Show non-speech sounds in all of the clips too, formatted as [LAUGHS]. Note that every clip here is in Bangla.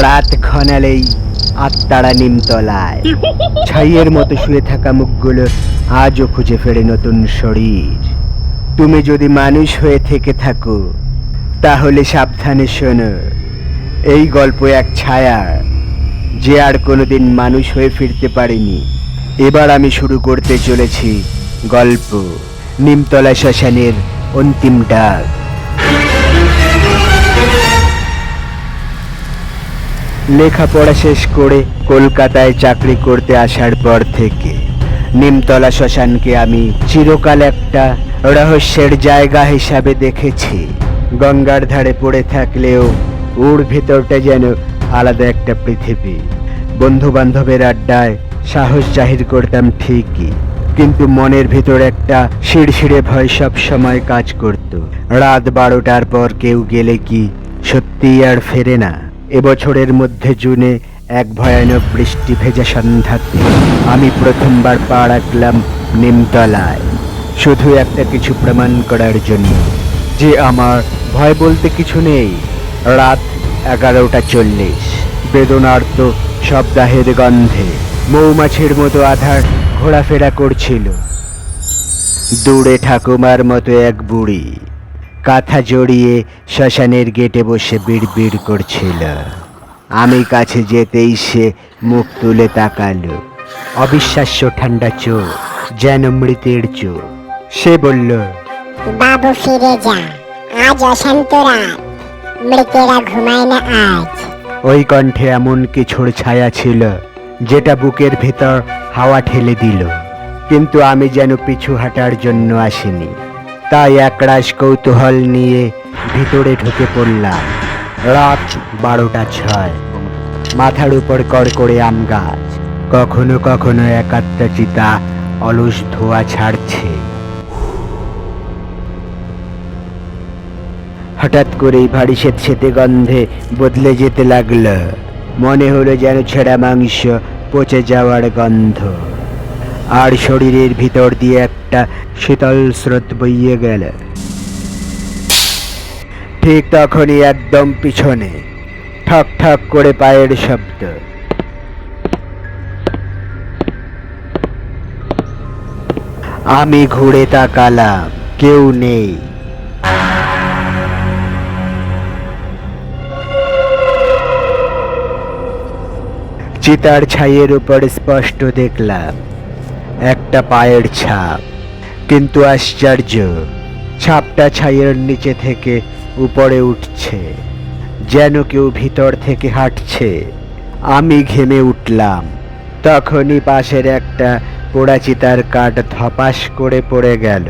রাত ঘনালেই আত্মারা নিমতলায় ছাইয়ের মতো শুয়ে থাকা মুখগুলো আজও খুঁজে ফেরে নতুন শরীর। তুমি যদি মানুষ হয়ে থেকে থাকো, তাহলে সাবধানে শোনো, এই গল্প এক ছায়া যে আর কোনোদিন মানুষ হয়ে ফিরতে পারেনি। এবার আমি শুরু করতে চলেছি গল্প, নিমতলা শ্মশানের অন্তিম ডাক। লেখাপড়া শেষ করে কলকাতায় চাকরি করতে আসার পর থেকে নিমতলা শ্মশানকে আমি চিরকাল একটা রহস্যের জায়গা হিসাবে দেখেছি। গঙ্গার ধারে পড়ে থাকলেও ওর ভেতরটা যেন আলাদা একটা পৃথিবী। বন্ধু বান্ধবের আড্ডায় সাহস জাহির করতাম ঠিকই, কিন্তু মনের ভেতর একটা শিরশিরে ভয় সব সময় কাজ করত। রাত বারোটার পর কেউ গেলে কি সত্যিই আর ফেরে না। এবছরের মধ্যে জুনে এক ভয়ানক বৃষ্টি ভেজা সন্ধ্যাতে আমি প্রথমবার পা রাখলাম নিমতলায়। শুধু একটা কিছু প্রমাণ করার জন্য, যে আমার ভয় বলতে কিছু নেই। রাত এগারোটা চল্লিশ, বেদনার্ত শব্দাহের গন্ধে মৌমাছির মতো আধার ঘোরাফেরা করছিল। দূরে ঠাকুমার মতো এক বুড়ি কাঁথা জড়িয়ে শ্মশানের গেটে বসে বিড়বিড় করছিল। আমি কাছে যেতেই সে মুখ তুলে তাকালো। অবিশ্বাস্য ঠান্ডা চোখ যেন মৃতের চোখ। সে বলল বাবু ফিরে যা আজ অশান্ত রাত। মৃতেরা ঘুমায় না আজ। ওই কণ্ঠে এমন কিছুর ছায়া ছিল যেটা বুকের ভেতর হাওয়া ঠেলে দিল। কিন্তু আমি যেন পিছু হাঁটার জন্য আসিনি। তাই একরাশ কৌতূহল নিয়ে ভিতরে ঢুকে পড়লাম। রাত বারোটা ছয়। মাথার উপর কড়কড়ে আম গাছ। কখনো কখনো একাত্তা চিতা অলস ধোয়া ছাড়ছে। হঠাৎ করেই ভারী সেতে গন্ধে বদলে যেতে লাগল। মনে হলো যেন ছেঁড়া মাংস পচে যাওয়ার গন্ধ। আর শরীরের ভিতর দিয়ে একটা শীতল স্রোত বইয়ে গেল। ঠিক তখনই একদম পিছনে ঠক ঠক করে পায়ের শব্দ। আমি ঘুরে তাকালাম, কেউ নেই। চিতার ছাইয়ের উপর স্পষ্ট দেখলাম একটা পায়ের ছাপ। কিন্তু আশ্চর্য, ছাপটা ছাইয়ের নিচে থেকে উপরে উঠছে, যেন কেউ ভিতর থেকে হাঁটছে। আমি ঘেমে উঠলাম। তখনই পাশের একটা পোড়া চিতার কাঠ ধপাস করে পড়ে গেল।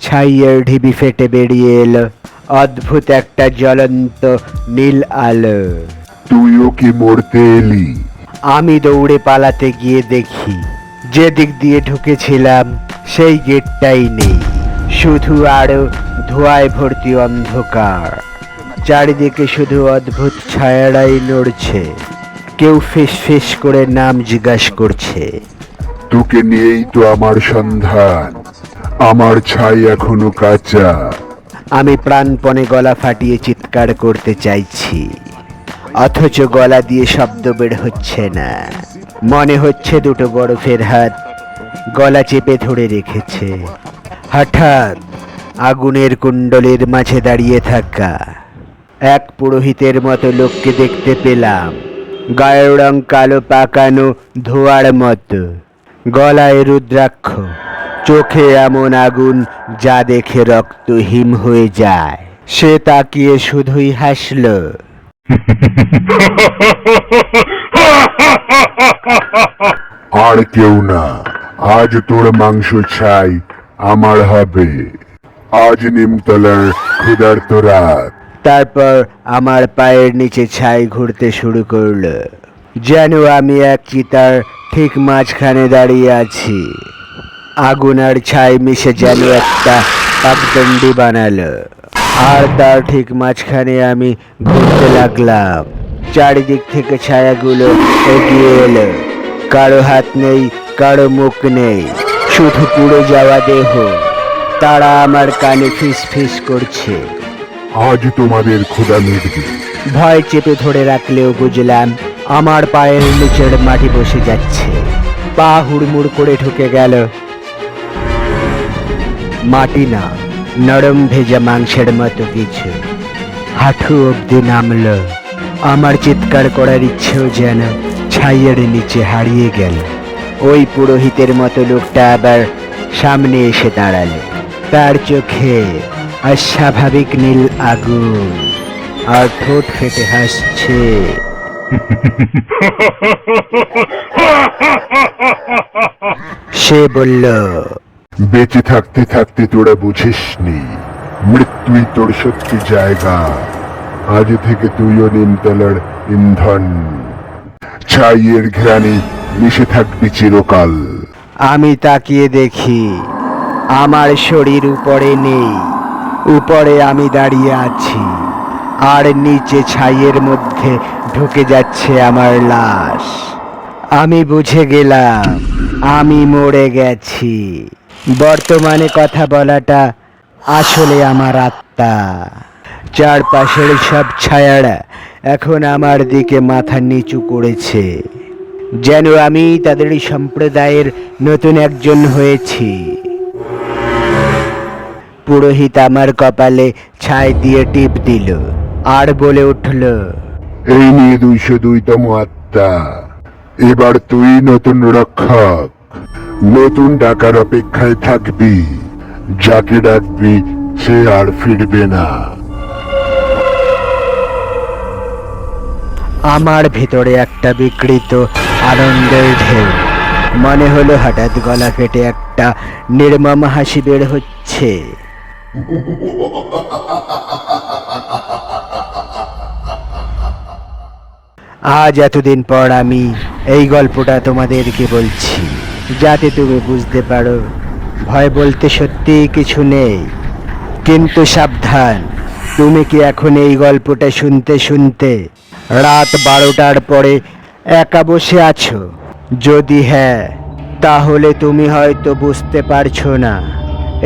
ছাইয়ের ঢিবি ফেটে বেরিয়ে এলো। অদ্ভুত একটা জ্বলন্ত নীল আলো। তুইও কি মরতে এলি? আমি দৌড়ে পালাতে গিয়ে দেখি যে দিক দিয়ে ঢুকেছিলাম সেই গেটটাই নেই। শুধু আরও ধোঁয়ায় ভর্তি অন্ধকার। চারিদিকে শুধু অদ্ভুত ছায়ারাই নড়ছে। কেউ ফিস ফিস করে নাম জিজ্ঞাস করছে। তোকে নিয়েই তো আমার সন্ধান। আমার ছাই এখনও কাঁচা। আমি প্রাণপণে গলা ফাটিয়ে চিৎকার করতে চাইছি। অথচ গলা দিয়ে শব্দ বের হচ্ছে না। মনে হচ্ছে দুটো বরফের হাত গলা চেপে ধরে রেখেছে। হঠাৎ আগুনের কুণ্ডলের মাঝে দাঁড়িয়ে থাকা এক পুরোহিতের মতো লোককে দেখতে পেলাম। গায়ের রং কালো, পাকানো, ধোয়ার মতো। গলায় রুদ্রাক্ষ, চোখে এমন আগুন যা দেখে রক্ত হিম হয়ে যায়। সে তাকিয়ে শুধুই হাসল। আর কেউ না। আজ তোর মাংস ছাই আমার হবে। আজ নিমতলার ক্ষুধার্ত রাত। তারপর আমার পায়ের নিচে ছাই ঘুরতে শুরু করল। যেন আমি এক চিতার ঠিক মাঝখানে দাঁড়িয়ে আছি। আগুন আর ছাই মিশে যেন একটা পাকদণ্ডি বানালো। আর তার ঠিক মাঝখানে আমি ঘুরতে লাগলাম। চারিদিক থেকে ছায়াগুলো এগিয়ে এলো। কারও হাত নেই কারও মুখ নেই শুধু পুড়ে যাওয়া দেহ। তারা আমার কানে ফিস ফিস করছে। আজ তোমাদের ক্ষুধা মিটবে ভয় চেপে ধরে রাখলেও বুঝলাম আমার পায়ের নিচের মাটি বসে যাচ্ছে। পা হুড়মুড় করে ঢুকে গেল। মাটি না। নরম ভেজা মাংসের মতো কিছু। হাঁটু অব্দি নামলো। আমার চিৎকার করার ইচ্ছেও যেন ছাইয়ের নিচে হারিয়ে গেল। ওই পুরোহিতের মতো লোকটা আবার সামনে এসে দাঁড়াল। তার চোখে অস্বাভাবিক নীল আগুন। আর ঠোঁট ফেটে হাসছে। [LAUGHS] সে বলল বেঁচে থাকতে থাকতে তোরা বুঝিসনি। মৃত্যুই তোর সত্যি জায়গা। আজ থেকে তুইও নিমতলার ইন্ধন। ছাইয়ের ঘ্রাণে মিশে থাকবি চিরকাল। আমি তাকিয়ে দেখি, আমার শরীর উপরে নেই। উপরে আমি দাঁড়িয়ে আছি, আর নিচে ছাইয়ের মধ্যে ঢুকে যাচ্ছে আমার লাশ। আমি বুঝে গেলাম, আমি মরে গেছি। বর্তমানে কথা বলাটা আসলে আমার আত্মা। চারপাশের সব ছায়ারা এখন আমার দিকে মাথা নিচু করেছে। যেন আমি তাদের সম্প্রদায়ের নতুন একজন হয়েছি। পুরোহিত আমার কপালে ছাই দিয়ে টিপ দিল আর বলে উঠল, এই নিয়ে দুইশো দুইতম আত্মা, এবার তুই নতুন রক্ষক। নতুন ডাকার অপেক্ষায় থাকবি। যাকে ডাকবি, সে আর ফিরবে না। আমার ভিতরে একটা বিকৃত আনন্দের ঢেউ। মনে হলো হঠাৎ গলা কেটে একটা নির্মম হাসি বের হচ্ছে। আজ এতদিন পর আমি এই গল্পটা তোমাদেরকে বলছি। যাতে তুমি বুঝতে পারো, ভয় বলতে সত্যি কিছু নেই। কিন্তু সাবধান, তুমি কি এখন এই গল্পটা শুনতে শুনতে রাত বারোটার পরে একা বসে আছো? যদি হ্যাঁ তাহলে তুমি হয়তো বুঝতে পারছ না।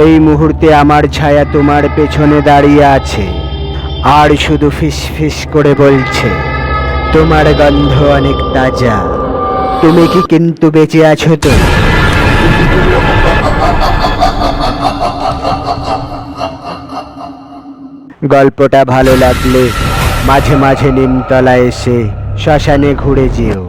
এই মুহূর্তে আমার ছায়া তোমার পেছনে দাঁড়িয়ে আছে, আর শুধু ফিস ফিস করে বলছে, তোমার গন্ধ অনেক তাজা। তুমি কি কিন্তু বেঁচে আছো তো? গল্পটা ভালো লাগলে মাঝে মাঝে নিমতলা এসে শ্মশানে ঘুরে যেও।